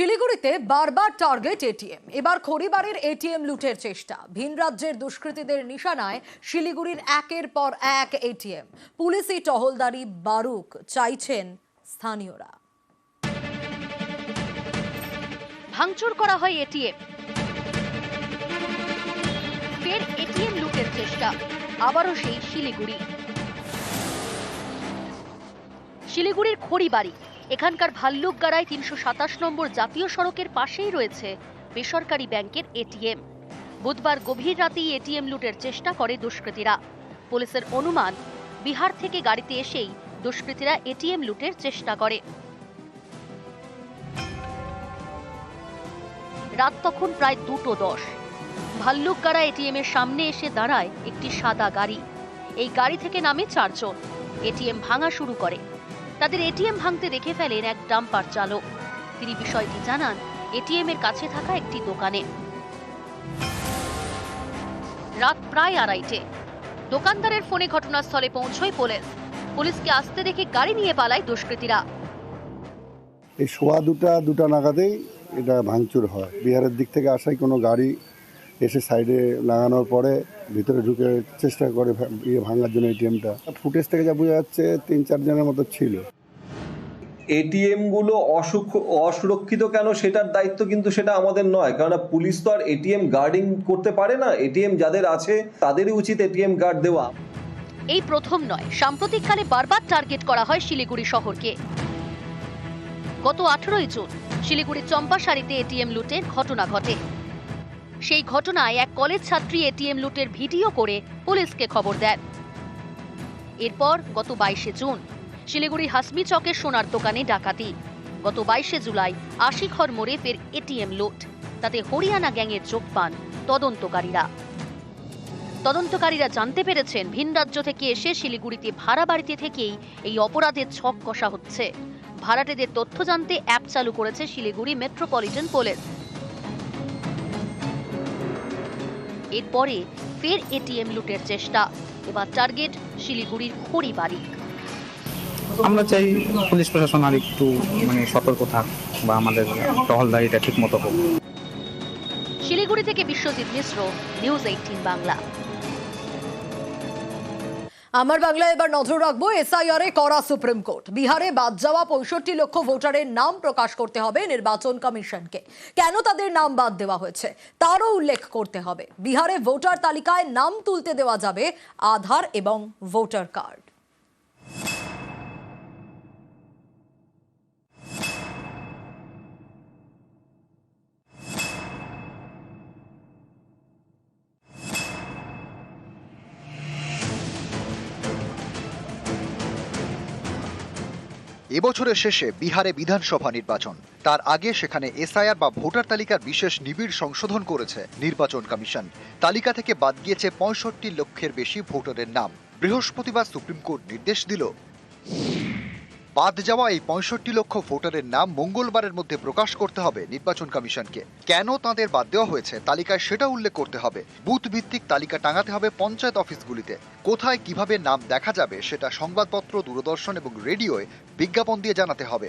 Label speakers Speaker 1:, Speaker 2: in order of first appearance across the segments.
Speaker 1: শিলিগুড়িতে বারবার target ATM এবার খড়িবাড়ির এটিএম লুটের চেষ্টা। ভিন রাজ্যের দুষ্কৃতীদের নিশানায় শিলিগুড়ির একের পর এক এটিএম পুলিশি টহলদারি বারুক, চাইছেন স্থানীয়রা।
Speaker 2: ভাঙচুর করা হয় এটিএম ফের এটিএম লুটের চেষ্টা। আবারও সেই শিলিগুড়ি। শিলিগুড়ির খড়িবাড়ি। এখানকার ভাল্লুকগাড়ায় তিনশো সাতাশ নম্বর জাতীয় সড়কের পাশেই রয়েছে বেসরকারি ব্যাংকের এটিএম। বুধবার গভীর রাতেই এটিএম লুটের চেষ্টা করে দুষ্কৃতীরা। পুলিশের অনুমান, বিহার থেকে গাড়িতে এসেই দুষ্কৃতীরা এটিএম লুটের চেষ্টা করে। রাত তখন প্রায় দুটো দশ। ভাল্লুকগাড়া এটিএম এর সামনে এসে দাঁড়ায় একটি সাদা গাড়ি। এই গাড়ি থেকে নামে চারজন। এটিএম ভাঙা শুরু করে। তাদের এটিএম ভাঙতে দেখে ফেলেন এক ডাম্পার চালক। তিনি বিষয়টি জানান এটিএম এর কাছে থাকা একটি দোকানে। রাত প্রায় আড়াইটে। দোকানদারের ফোনে ঘটনাস্থলে পৌঁছয় পুলিশ। পুলিশকে আসতে দেখে গাড়ি নিয়ে পালায় দুষ্কৃতীরা।
Speaker 3: এই সোয়া দুটা দুটা নাগাদেই এটা ভাঙচুর হয়। বিহারের দিক থেকে আসাই কোনো গাড়ি এসে সাইডে লাগানোর পরে ভিতরে ঢুকে চেষ্টা করে ইয়ে ভাঙার জন্য এটিএমটা। ফুটেজ থেকে যা বোঝা যাচ্ছে, তিন চারজনের মতো ছিল।
Speaker 4: এটিএমগুলো অসুখ- অসুরক্ষিত কেন? সেটার দায়িত্ব কিন্তু সেটা আমাদের নয়। কেননা পুলিশ তো আর এটিএম গার্ডিং করতে পারে না। এটিএম যাদের আছে, তাদেরই উচিত এটিএম গার্ড দেওয়া।
Speaker 2: এই প্রথম নয়। সাম্প্রতিককালে বারবার টার্গেট করা হয় শিলিগুড়ি শহরকে। গত আঠেরোই জুন শিলিগুড়ির চম্পাশাড়িতে এটিএম লুটের ঘটনা ঘটে। সেই ঘটনায় এক কলেজ ছাত্রী এটিএম লুটের ভিডিও করে পুলিশকে খবর দেন। এরপর গত বাইশে জুন শিলিগুড়ি হাসমি চকের সোনার দোকানে ডাকাতি। গত বাইশে জুলাই আশি আশিখর মোড়ে ফের এটিএম লুট। তাতে হরিয়ানা গ্যাংয়ের যোগ পান তদন্তকারীরা। তদন্তকারীরা জানতে পেরেছেন, ভিন রাজ্য থেকে এসে শিলিগুড়িতে ভাড়া বাড়িতে থেকেই এই অপরাধের ছক কষা হচ্ছে। ভাড়াটেদের তথ্য জানতে অ্যাপ চালু করেছে শিলিগুড়ি মেট্রোপলিটন পুলিশ। এরপরে ফের এটিএম লুটের চেষ্টা। এবার টার্গেট শিলিগুড়ির খড়িবাড়ি
Speaker 5: আমরা চাই পুলিশ প্রশাসন আর একটু মানে সতর্ক থাক বা আমাদের টহলদারিটা ঠিক মতো হোক।
Speaker 2: শিলিগুড়ি থেকে বিশ্বজিৎ মিশ্র নিউজ এইটিন বাংলা।
Speaker 1: আমার বাংলায় এবার নজর রাখব এসআইআর এ করা সুপ্রিম কোর্ট। বিহারে বাদ যাওয়া পঁয়ষট্টি লক্ষ ভোটারের নাম প্রকাশ করতে হবে নির্বাচন কমিশনকে। কেন তাদের নাম বাদ দেওয়া হয়েছে তারও উল্লেখ করতে হবে। বিহারে ভোটার তালিকায় নাম তুলতে দেওয়া যাবে আধার এবং ভোটার কার্ড।
Speaker 6: এবছরের শেষে বিহারে বিধানসভা নির্বাচন। তার আগে সেখানে এসআইআর বা ভোটার তালিকার বিশেষ নিবিড় সংশোধন করেছে নির্বাচন কমিশন। তালিকা থেকে বাদ গিয়েছে পঁয়ষট্টি লক্ষের বেশি ভোটারের নাম। বৃহস্পতিবার সুপ্রিম কোর্ট নির্দেশ দিল। বাদ যাওয়া এই পঁয়ষট্টি লক্ষ ভোটারের নাম মঙ্গলবারের মধ্যে প্রকাশ করতে হবে নির্বাচন কমিশনকে। কেন তাদের বাদ দেওয়া হয়েছে? তালিকায় সেটা উল্লেখ করতে হবে। বুথ ভিত্তিক তালিকা টাঙাতে হবে পঞ্চায়েত অফিসগুলিতে। কোথায় কীভাবে নাম দেখা যাবে সেটা সংবাদপত্র, দূরদর্শন এবং রেডিওয় বিজ্ঞাপন দিয়ে জানাতে হবে।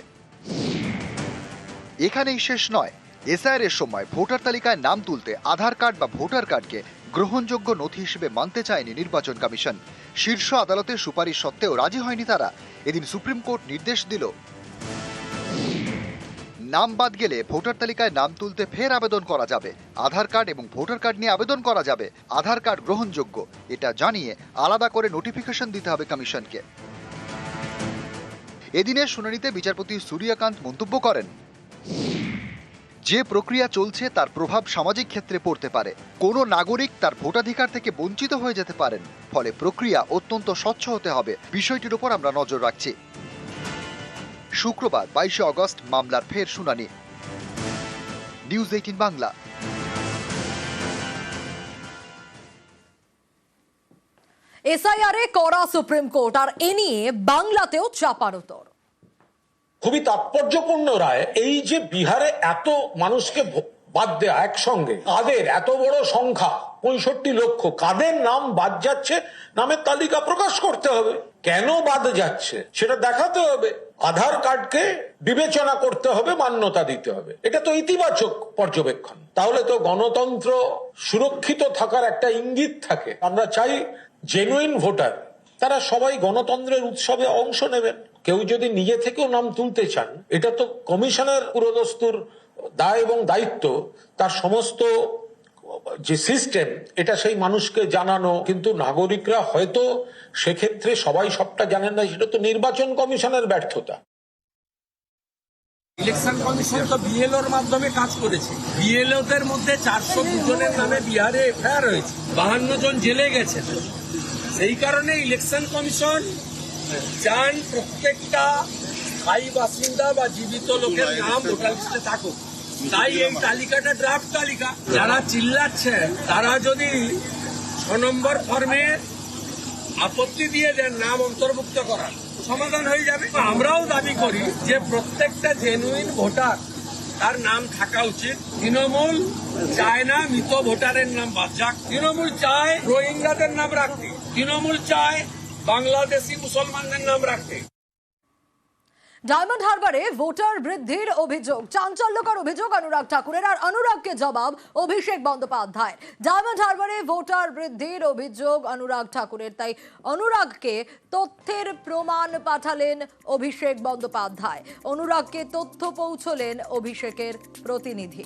Speaker 6: এখানেই শেষ নয়। এসআইআর এর সময় ভোটার তালিকায় নাম তুলতে আধার কার্ড বা ভোটার কার্ডকে গ্রহণযোগ্য নথি হিসেবে মানতে চায়নি নির্বাচন কমিশন। শীর্ষ আদালতের সুপারিশ সত্ত্বেও রাজি হয়নি তারা। এদিন সুপ্রিম কোর্ট নির্দেশ দিল। নাম বাদ গেলে ভোটার তালিকায় নাম তুলতে ফের আবেদন করা যাবে। আধার কার্ড এবং ভোটার কার্ড নিয়ে আবেদন করা যাবে। আধার কার্ড গ্রহণযোগ্য। এটা জানিয়ে আলাদা করে নোটিফিকেশন দিতে হবে কমিশনকে। এদিনের শুনানিতে বিচারপতি সূর্যকান্ত মন্তব্য করেন। যে প্রক্রিয়া চলছে তার প্রভাব সামাজিক ক্ষেত্রে পড়তে পারে। কোনো নাগরিক তার ভোটাধিকার থেকে বঞ্চিত হয়ে যেতে পারেন, ফলে প্রক্রিয়া অত্যন্ত স্বচ্ছ হতে হবে। বিষয়টির উপর আমরা নজর রাখছি। শুক্রবার, বাইশে অগস্ট, মামলার ফের শুনানি। News Eighteen Bangla.
Speaker 1: এসআইআর করা সুপ্রিম কোর্ট আর এ নিয়ে বাংলাতেও চাপার উত্তর
Speaker 7: খুবই তাৎপর্যপূর্ণ রায়, এই যে বিহারে এত মানুষকে বাদ দেয়া একসঙ্গে, কাদের এত বড় সংখ্যা, পঁয়ষট্টি লক্ষ, কাদের নাম বাদ যাচ্ছে, নামের তালিকা প্রকাশ করতে হবে। কেন বাদ যাচ্ছে? সেটা দেখাতে হবে। আধার কার্ডকে বিবেচনা করতে হবে, মান্যতা দিতে হবে। এটা তো ইতিবাচক পর্যবেক্ষণ। তাহলে তো গণতন্ত্র সুরক্ষিত থাকার একটা ইঙ্গিত থাকে। আমরা চাই জেনুইন ভোটার, তারা সবাই গণতন্ত্রের উৎসবে অংশ নেবেন। কেউ যদি নিজে থেকেও নাম তুলতে চান, এটা তো কমিশনের পুরোদস্তুর দায় এবং দায়িত্ব, তার সমস্ত যে সিস্টেম, এটা সেই মানুষকে জানানো, কিন্তু নাগরিকরা হয়তো সেক্ষেত্রে সবাই সবটা জানেন না, সেটা তো নির্বাচন কমিশনের ব্যর্থতা।
Speaker 8: ইলেকশন কমিশন তো বিএলওর মাধ্যমে কাজ করেছে। বিএলও দের মধ্যে চারশো জনের নামে বিহারে এফআইআর হয়েছে। বাহান্ন জন জেলে গেছেন। সেই কারণে ইলেকশন কমিশন চান প্রত্যেকটা স্থায়ী বাসিন্দা বা জীবিত লোকের নাম ভোটার লিস্টে থাকুক। তাই এই তালিকাটা ড্রাফট তালিকা। যারা চিল্লাচ্ছেন তারা যদি ছ নম্বর ফর্মে আপত্তি দিয়ে দেন নাম অন্তর্ভুক্ত করার সমাধান হয়ে যাবে। আমরাও দাবি করি যে প্রত্যেকটা জেনুইন ভোটার তার নাম থাকা উচিত। তৃণমূল চায় না মৃত ভোটারের নাম বাদ যাক। তৃণমূল চায় রোহিঙ্গাদের নাম রাখতে। তৃণমূল চায় বাংলাদেশি মুসলমানদের নাম রাখতে।
Speaker 1: ডায়মন্ড হারবারে ভোটার বৃদ্ধির অভিযোগ, চাঞ্চল্যকর অভিযোগ অনুরাগ ঠাকুরের আর অনুরাগকে জবাব অভিষেক বন্দ্যোপাধ্যায় ডায়মন্ড হারবারে ভোটার বৃদ্ধির অভিযোগ অনুরাগ ঠাকুরের, তাই অনুরাগকে তথ্যের প্রমাণ পাঠালেন অভিষেক বন্দ্যোপাধ্যায়। অনুরাগকে তথ্য পৌঁছলেন অভিষেকের প্রতিনিধি।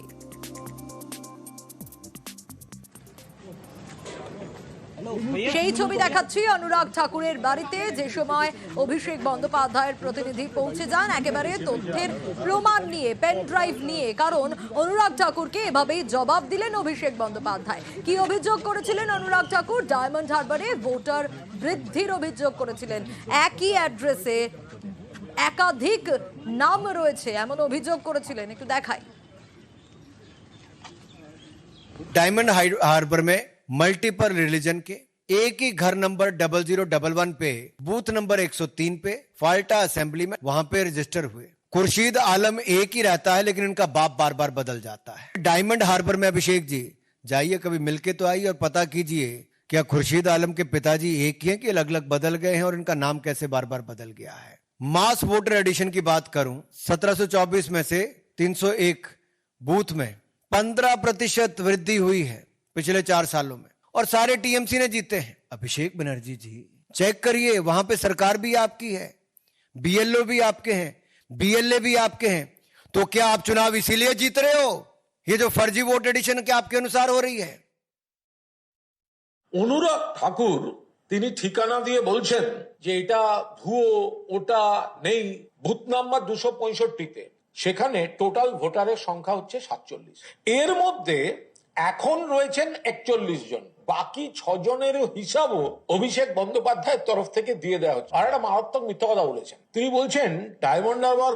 Speaker 1: সেই ছবি দেখাচ্ছি অনুরাগ ঠাকুরের বাড়িতে যে সময় অভিষেক বন্দ্যোপাধ্যায়ের প্রতিনিধি পৌঁছে যান একেবারে তথ্যের প্রমাণ নিয়ে পেন ড্রাইভ নিয়ে কারণ অনুরাগ ঠাকুরকে এভাবেই জবাব দিলেন অভিষেক বন্দ্যোপাধ্যায় কি অভিযোগ করেছিলেন অনুরাগ ঠাকুর ডায়মন্ড হারবারে ভোটার বৃদ্ধির অভিযোগ করেছিলেন একই অ্যাড্রেসে একাধিক নাম রয়েছে এমন অভিযোগ করেছিলেন একটু দেখাই
Speaker 9: डायमंड हाइ- हार्बर में मल्टीपल रिलीजन के, एक ही घर number double zero double one पे बूथ नंबर 103 पे फाल्टा असेंबली में वहाँ पे रजिस्टर हुए। खुर्शीद आलम एक ही रहता है, लेकिन इनका बाप बार बार बदल जाता है। डायमंड हार्बर में अभिषेक जी, जाइए कभी मिलके तो आइए और पता कीजिए, क्या खुर्शीद आलम के पिताजी एक ही हैं कि अलग अलग बदल गए हैं और इनका नाम कैसे बार बार बदल गया है? मास वोटर एडिशन की बात करूँ 1724 में से 301 बूथ में 15 प्रतिशत वृद्धि हुई है। पिछले चार सालों में और सारे टीएमसी ने जीते हैं अभिषेक बनर्जी जी चेक करिए वहां पे सरकार भी आपकी है बीएलओ भी आपके हैं बीएलए भी आपके हैं तो क्या आप चुनाव इसीलिए जीत रहे हो ये जो फर्जी वोट एडिशन क्या आपके अनुसार हो रही है
Speaker 7: অনুরাগ ঠাকুর তিনি ঠিকানা দিয়ে বলছেন যে এটা ভুয়ো ওটা নেই বুথ নাম্বার দুশো পঁয়ষট্টিতে সেখানে টোটাল ভোটারের সংখ্যা হচ্ছে সাতচল্লিশ এর মধ্যে এখন রয়েছেন একচল্লিশ জন। বাকি ছজনের হিসাবও অভিষেক বন্দ্যোপাধ্যায়ের তরফ থেকে দিয়ে দেওয়া হচ্ছে। আর একটা মারাত্মক মিথ্যা কথা বলেছেন। তিনি বলছেন, ডায়মন্ড হারবার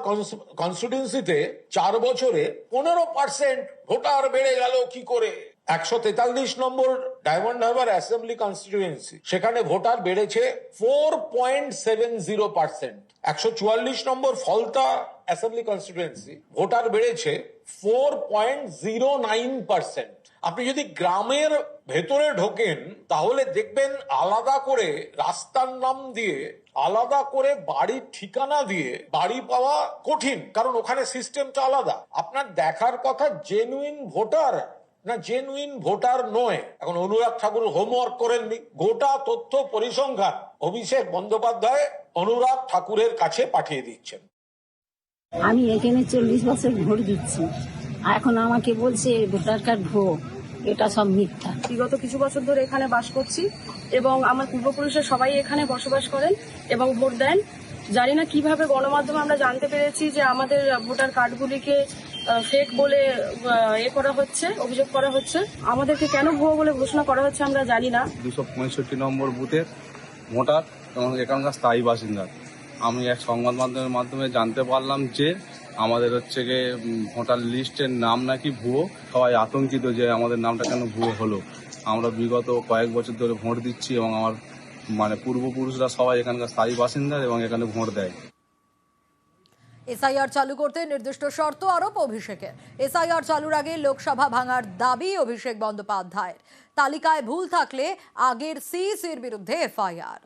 Speaker 7: কনস্টিটিউন্সিতে চার বছরে পনেরো পার্সেন্ট ভোটার বেড়ে গেল কি করে? একশো তেতাল্লিশ নম্বর ডায়মন্ড হারবার অ্যাসেম্বলি কনস্টিটিউয়েন্সি সেখানে ভোটার বেড়েছে four point seven zero percent একশো চুয়াল্লিশ নম্বর ফলতা অ্যাসেম্বলি কনস্টিটিউয়েন্সি ভোটার বেড়েছে four point zero nine percent আপনি যদি গ্রামের ভেতরে ঢোকেন, তাহলে দেখবেন আলাদা করে রাস্তার নাম দিয়ে, আলাদা করে বাড়ির ঠিকানা দিয়ে বাড়ি পাওয়া কঠিন, কারণ ওখানে সিস্টেমটা আলাদা। আপনার দেখার কথা জেনুইন ভোটার না জেনুইন ভোটার নয়। এখন অনুরাগ ঠাকুর হোমওয়ার্ক করেননি। গোটা তথ্য পরিসংখ্যান অভিষেক বন্দ্যোপাধ্যায় অনুরাগ ঠাকুরের কাছে পাঠিয়ে দিচ্ছেন।
Speaker 10: আমি এখানে চল্লিশ বছর ভোট দিচ্ছি। এখন আমাকে বলছে ভোটার কার্ড ভুয়ো এটা সব মিথ্যা।
Speaker 11: বিগত কিছু বছর ধরে এখানে বাস করছি এবং আমার পূর্বপুরুষের সবাই এখানে বসবাস করেন এবং ভোট দেন। জানি না কীভাবে গণমাধ্যমে আমরা জানতে পেরেছি যে আমাদের ভোটার কার্ডগুলিকে ফেক বলে এ করা হচ্ছে অভিযোগ করা হচ্ছে। আমাদেরকে কেন ভুয়ো বলে ঘোষণা করা হচ্ছে আমরা জানি না।
Speaker 5: দুশো পঁয়ষট্টি নম্বর বুথের ভোটার এবং এখানকার স্থায়ী বাসিন্দা। আমি এক সংবাদ মাধ্যমের মাধ্যমে জানতে পারলাম যে আমাদের হচ্ছে গিয়ে ভোটার লিস্টের নাম নাকি ভুয়ো? সবাই আতঙ্কিত যে আমাদের নামটা কেন ভুয়ো হলো। আমরা বিগত কয়েক বছর ধরে ভোট দিচ্ছি এবং আমার মানে পূর্বপুরুষরা সবাই এখানকার স্থায়ী বাসিন্দা এবং এখানে ভোট দেয়।
Speaker 1: এসআইআর চালু করতে নির্দিষ্ট শর্ত আরোপ অভিষেকের এসআইআর চালুর আগে লোকসভা ভাঙার দাবি অভিষেক বন্দ্যোপাধ্যায়ের। তালিকায় ভুল থাকলে আগের সিইসির বিরুদ্ধে এফআইআর।